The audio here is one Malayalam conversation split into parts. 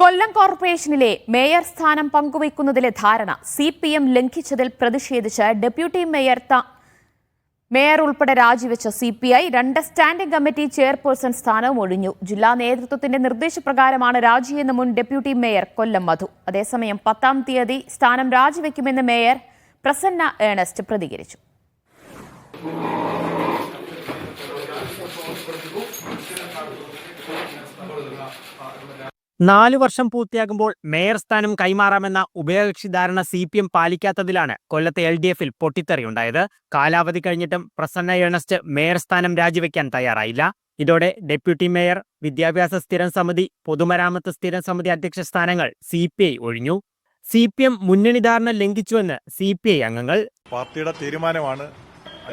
കൊല്ലം കോർപ്പറേഷനിലെ മേയർ സ്ഥാനം പങ്കുവയ്ക്കുന്നതിലെ ധാരണ സി പി എം ലംഘിച്ചതിൽ പ്രതിഷേധിച്ച് ഡെപ്യൂട്ടി മേയർ മേയർ ഉൾപ്പെടെ രാജിവെച്ച സി പി ഐ രണ്ട് സ്റ്റാൻഡിംഗ് കമ്മിറ്റി ചെയർപേഴ്സൺ സ്ഥാനവും ഒഴിഞ്ഞു. ജില്ലാ നേതൃത്വത്തിന്റെ നിർദ്ദേശപ്രകാരമാണ് രാജിയെന്ന് മുൻ ഡെപ്യൂട്ടി മേയർ കൊല്ലം മധു. അതേസമയം പത്താം തീയതി സ്ഥാനം രാജിവെക്കുമെന്ന് മേയർ പ്രസന്ന ഏണസ്റ്റ് പ്രതികരിച്ചു. നാലു വർഷം പൂർത്തിയാകുമ്പോൾ മേയർ സ്ഥാനം കൈമാറാമെന്ന ഉഭയകക്ഷി ധാരണ സി പി എം പാലിക്കാത്തതിലാണ് കൊല്ലത്തെ എൽ ഡി എഫിൽ പൊട്ടിത്തെറിയുണ്ടായത് കാലാവധി കഴിഞ്ഞിട്ടും പ്രസന്ന ഏണസ്റ്റ് മേയർ സ്ഥാനം രാജിവെക്കാൻ തയ്യാറായില്ല. ഇതോടെ ഡെപ്യൂട്ടി മേയർ വിദ്യാഭ്യാസ സ്ഥിരം സമിതി പൊതുമരാമത്ത് സ്ഥിരം സമിതി അധ്യക്ഷ സ്ഥാനങ്ങൾ സി പി ഐ ഒഴിഞ്ഞു. സി പി എം മുന്നണി ധാരണ ലംഘിച്ചുവെന്ന് സി പി ഐ അംഗങ്ങൾ പാർട്ടിയുടെ തീരുമാനമാണ്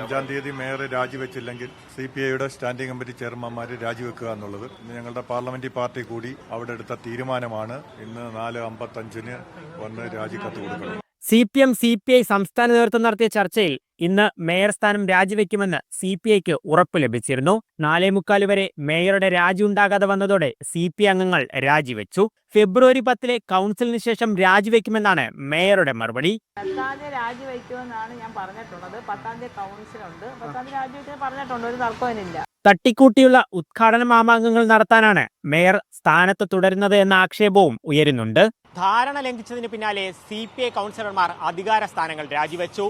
അഞ്ചാം തീയതി മേയറെ രാജിവെച്ചില്ലെങ്കിൽ സി പി ഐയുടെ സ്റ്റാൻഡിംഗ് കമ്മിറ്റി ചെയർമാൻമാർ രാജിവെക്കുക എന്നുള്ളത്. ഇന്ന് ഞങ്ങളുടെ പാർലമെന്ററി പാർട്ടി കൂടി അവിടെ എടുത്ത തീരുമാനമാണ്. ഇന്ന് നാല് അമ്പത്തഞ്ചിന് വന്ന് രാജിക്കത്ത് കൊടുക്കണം. C P M C P I സംസ്ഥാന നേതൃത്വം നടത്തിയ ചർച്ചയിൽ ഇന്ന് മേയർ സ്ഥാനം രാജിവെക്കുമെന്ന് സി പി ഐക്ക് ഉറപ്പ് ലഭിച്ചിരുന്നു. നാലേ മുക്കാൽ വരെ മേയറുടെ രാജി ഉണ്ടാകാതെ വന്നതോടെ സി പി അംഗങ്ങൾ രാജിവെച്ചു. ഫെബ്രുവരി പത്തിലെ കൗൺസിലിന് ശേഷം രാജിവെക്കുമെന്നാണ് മേയറുടെ മറുപടി. പത്താം തീയതി രാജിവെക്കുമെന്നാണ് ഞാൻ പറഞ്ഞിട്ടുള്ളത്. പത്താം തീയതി കൗൺസിലുണ്ട്. പത്താം തീയതി രാജിവെക്കാൻ പറഞ്ഞിട്ടുണ്ട്. ഒരു തർക്കമില്ല തട്ടിക്കൂട്ടിയുള്ള ഉദ്ഘാടന മാമാങ്കങ്ങൾ നടത്താനാണ് മേയർ സ്ഥാനത്ത് തുടരുന്നത് എന്ന ആക്ഷേപവും ഉയരുന്നുണ്ട്. ധാരണ ലംഘിച്ചതിന് പിന്നാലെ സി പി ഐ കൗൺസിലർമാർ അധികാര സ്ഥാനങ്ങൾ രാജിവെച്ചു.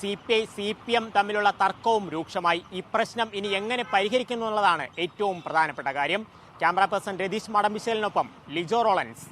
C P I C P M തമ്മിലുള്ള തർക്കവും രൂക്ഷമായി. ഈ പ്രശ്നം ഇനി എങ്ങനെ പരിഹരിക്കുന്നു എന്നുള്ളതാണ് ഏറ്റവും പ്രധാനപ്പെട്ട കാര്യം. ക്യാമറ പേഴ്സൺ രതീഷ് മടമ്പിശേലിനൊപ്പം ലിജോ റോളൻസ്.